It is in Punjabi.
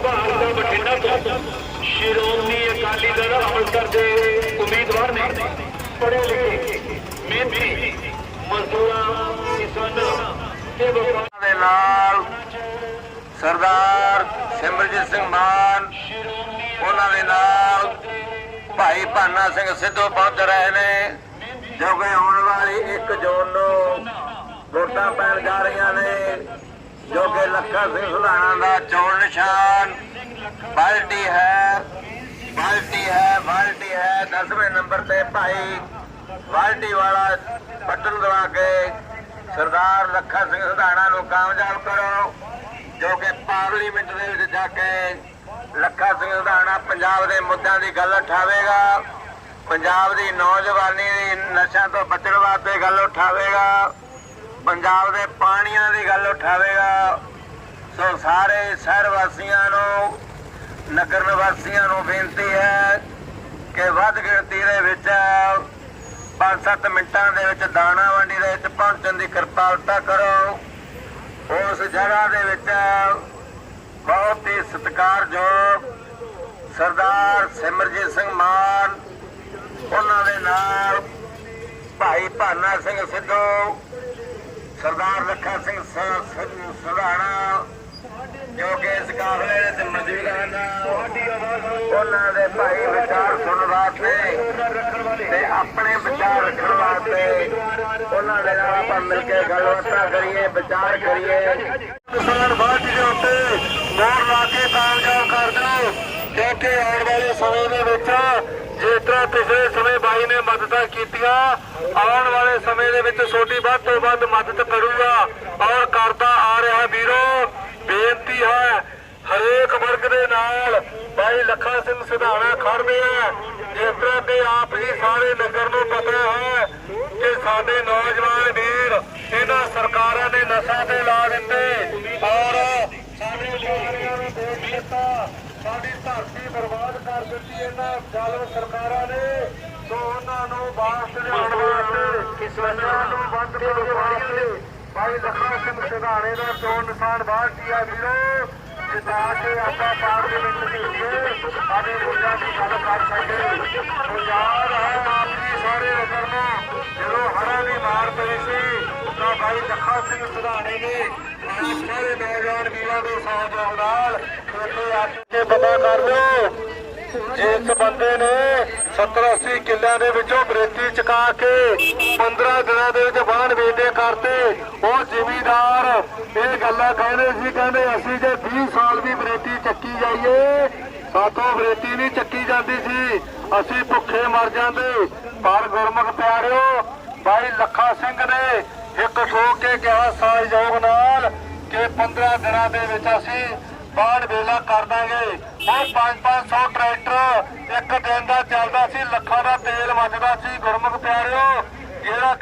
ਪ੍ਰਭਾਤ ਦਾ ਬਠਿੰਡਾ ਤੋਂ ਸ਼੍ਰੋਮਣੀ ਅਕਾਲੀ ਦਲ ਅੰਮ੍ਰਿਤਸਰ ਦੇ ਉਮੀਦਵਾਰ ਨੇ ਪੜ੍ਹੇ ਲਿਖੇ ਮਿਹਨਤੀ ਮਜ਼ਦੂਰਾਂ, ਕਿਸਾਨਾਂ ਤੇ ਵਪਾਰ ਦੇ ਨਾਲ ਸਰਦਾਰ ਸਿਮਰਜੀਤ ਸਿੰਘ ਮਾਨ, ਉਹਨਾਂ ਦੇ ਨਾਲ ਭਾਈ ਭਾਨਾ ਸਿੰਘ ਸਿੱਧੂ ਪਹੁੰਚ ਰਹੇ ਨੇ, ਜੋ ਕਿ ਆਉਣ ਵਾਲੀ 1 ਜੂਨ ਨੂੰ ਵੋਟਾਂ ਪੈਣ ਜਾ ਰਹੀਆਂ ਨੇ। ਜੋ ਕਿ ਲੱਖਾ ਸਿੰਘ ਸੁਧਾਣਾ ਦਾ ਚੋਣ ਨਿਸ਼ਾਨ ਬਾਲਟੀ ਹੈ ਬਾਲਟੀ ਹੈ ਬਾਲਟੀ ਹੈ। 10ਵੇਂ ਨੰਬਰ ਤੇ ਭਾਈ ਬਾਲਟੀ ਵਾਲਾ ਬਟਨ ਦਬਾ ਕੇ ਸਰਦਾਰ ਲੱਖਾ ਸਿੰਘ ਸੁਧਾਣਾ ਨੂੰ ਕਾਮਯਾਬ ਕਰੋ, ਜੋ ਕਿ ਪਾਰਲੀਮੈਂਟ ਦੇ ਵਿੱਚ ਜਾ ਕੇ ਲੱਖਾ ਸਿੰਘ ਸੁਧਾਣਾ ਪੰਜਾਬ ਦੇ ਮੁੱਦਿਆਂ ਦੀ ਗੱਲ ਉਠਾਵੇਗਾ, ਪੰਜਾਬ ਦੀ ਨੌਜਵਾਨੀ ਦੀ ਨਸ਼ਿਆਂ ਤੋਂ ਬਚਣ ਵਾਸਤੇ ਗੱਲ ਉਠਾਵੇਗਾ। ਪੰਜਾਬ ਦੇ ਪਾਣੀਆਂ ਦੀ ਗੱਲ ਉਠਾਵੇਗਾ, ਸੋ ਸਾਰੇ ਸ਼ਹਿਰ ਵਾਸੀਆਂ ਨੂੰ, ਨਗਰ ਨਿਵਾਸੀਆਂ ਨੂੰ ਬੇਨਤੀ ਹੈ ਕਿ ਵੱਧ ਗਿਣਤੀ ਦੇ ਵਿੱਚ 5-7 ਮਿੰਟਾਂ ਦੇ ਵਿੱਚ ਦਾਣਾ ਮੰਡੀ ਦੇ ਵਿੱਚ ਪਹੁੰਚਣ ਦੀ ਕਿਰਪਾਲਤਾ ਕਰੋ। ਉਸ ਜਗ੍ਹਾ ਦੇ ਵਿੱਚ ਬਹੁਤ ਹੀ ਸਤਿਕਾਰਯੋਗ ਸਰਦਾਰ ਸਿਮਰਜੀਤ ਸਿੰਘ ਮਾਨ, ਉਹਨਾਂ ਦੇ ਨਾਲ ਭਾਈ ਭਾਨਾ ਸਿੰਘ ਸਿੱਧੂ ਸਰਦਾਰ ਲੱਖਾ ਸਿੰਘ ਸ- ਸੁਧਾਣਾ, ਜੋ ਕਿ ਇਸ ਕਾਫਲੇ ਦੇ ਮੌਜੂਦ ਹਨ ਉਹਨਾਂ ਦੇ ਭਾਈ ਵਿਚਾਰ ਸੁਣਨ ਵਾਸਤੇ ਤੇ ਆਪਣੇ ਵਿਚਾਰ ਰੱਖਣ ਵਾਸਤੇ ਉਹਨਾਂ ਦੇ ਨਾਲ ਆਪਾਂ ਮਿਲ ਕੇ ਗੱਲਬਾਤਾਂ ਕਰੀਏ, ਵਿਚਾਰ ਕਰੀਏ। ਕਿਸਾਨ ਪਾਰਟੀ ਦੇ ਉੱਤੇ ਮੋਹਰ ਲਾ ਕੇ ਕਾਮਯਾਬ ਕਰ ਦਿਓ ਕਿਉਂਕਿ ਆਉਣ ਵਾਲੇ ਸਮੇਂ ਦੇ ਵਿੱਚ ਜਿਸ ਤਰ੍ਹਾਂ ਪਿਛਲੇ ਸਮੇਂ ਬਾਈ ਨੇ ਮਦਦਾਂ ਕੀਤੀਆਂ, ਆਉਣ ਦੇ ਵਿੱਚ ਤੁਹਾਡੀ ਵੱਧ ਤੋਂ ਵੱਧ ਮਦਦ ਕਰੂਗਾ ਔਰ ਕਰਦਾ ਆ ਰਿਹਾ ਵੀਰੋ, ਬੇਨਤੀ ਹੈ, ਹਰੇਕ ਵਰਗ ਦੇ ਨਾਲ ਭਾਈ ਲੱਖਾ ਸਿੰਘ ਸਿਧਾਣਾ ਖੜਦੇ ਆ। ਜਿਸ ਤਰ੍ਹਾਂ ਕਿ ਆਪ ਹੀ ਸਾਰੇ ਨਗਰ ਨੂੰ ਪਤਾ ਹੈ ਕਿ ਸਾਡੇ ਨੌਜਵਾਨ ਵੀਰ ਇਹਨਾਂ ਸਰਕਾਰਾਂ ਨੇ ਨਸ਼ਾ ਤੇ ਲਾ ਦਿੱਤੇ ਔਰ ਸਾਡੇ ਜਵਾਨਾਂ ਨੂੰ ਦੇਖ ਦਿੱਤਾ ਸਾਡੀ ਧਰਤੀ ਬਰਬਾਦ ਕਰ ਦਿੱਤੀ ਇਹਨਾਂ ਜ਼ਾਲਮ ਸਰਕਾਰਾਂ ਨੇ। ਉਹਨਾਂ ਨੂੰ ਵਾਪਸ ਲਿਆਉਣ ਵਾਸਤੇ ਕਿਸਾਨਾਂ ਨੂੰ ਬੰਦ ਕਰਨ ਵਾਸਤੇ ਭਾਈ ਲੱਖਾ ਸਿੰਘ ਸਿਧਾਣੇ ਦਾ ਚੋਣ ਨਿਸ਼ਾਨ ਬਾਹਰ ਆ ਵੀਰੋ। ਜਿਤਾ ਕੇ ਆਪਾਂ ਪਾਰਲੀਮੈਂਟ ਦੇ ਵਿੱਚ ਸਾਡੇ ਮੁੱਦਿਆਂ ਦੀ ਗੱਲ ਕਰ ਸਕਦੇ ਪੰਜਾਬ ਹੈ ਆਪਣੀ ਸਾਰੇ ਨਗਰ ਨੂੰ ਜਦੋਂ ਹੜ੍ਹਾਂ ਦੀ ਮਾਰ ਪਈ ਸੀ ਤਾਂ ਭਾਈ ਲੱਖਾ ਸਿੰਘ ਸਿਧਾਣੇ ਨੇ ਆਪ ਸਾਰੇ ਨੌਜਵਾਨ ਵੀਰਾਂ ਦੇ ਸਹਿਯੋਗ ਨਾਲ ਇੱਥੇ ਆ ਕੇ ਪਤਾ ਕਰ ਲਿਓ ਜਿਸ ਬੰਦੇ ਨੇ 70 80 ਕਿੱਲਿਆਂ ਦੇ ਵਿੱਚੋਂ ਬਰੇਤੀ ਚਕਾ ਕੇ 15 ਦਿਨਾਂ ਦੇ ਵਿੱਚ ਬਾਣ ਵੇਚਦੇ ਕਰਤੇ। ਉਹ ਜ਼ਿਮੀਦਾਰ, ਇਹ ਗੱਲਾਂ ਕਹਿੰਦੇ ਸੀ, ਕਹਿੰਦੇ ਅਸੀਂ ਜੇ 20 ਸਾਲ ਵੀ ਬਰੇਤੀ ਚੱਕੀ ਜਾਈਏ, ਸਾਤੋਂ ਬਰੇਤੀ ਨਹੀਂ ਚੱਕੀ ਜਾਂਦੀ ਸੀ। ਅਸੀਂ ਭੁੱਖੇ ਮਰ ਜਾਂਦੇ। ਪਰ ਗੁਰਮੁਖ ਪਿਆਰਿਓ ਭਾਈ ਲੱਖਾ ਸਿੰਘ ਨੇ ਇੱਕ ਠੋਕ ਕੇ ਕਿਹਾ ਸਹਿਯੋਗ ਨਾਲ ਕਿ 15 ਦਿਨਾਂ ਦੇ ਵਿੱਚ ਅਸੀਂ ਬਾੜ ਵੇਲਾ ਕਰ ਦਾਂਗੇ। ਉਹ 5-500 ਇੱਕ ਦਿਨ ਦਾ ਚੱਲਦਾ ਸੀ ਲੱਖਾਂ ਦਾ ਤੇਲ ਮੱਚਦਾ ਸੀ। ਗੁਰਮੁਖ ਪਿਆਰਿਓ ਜਿਹੜਾ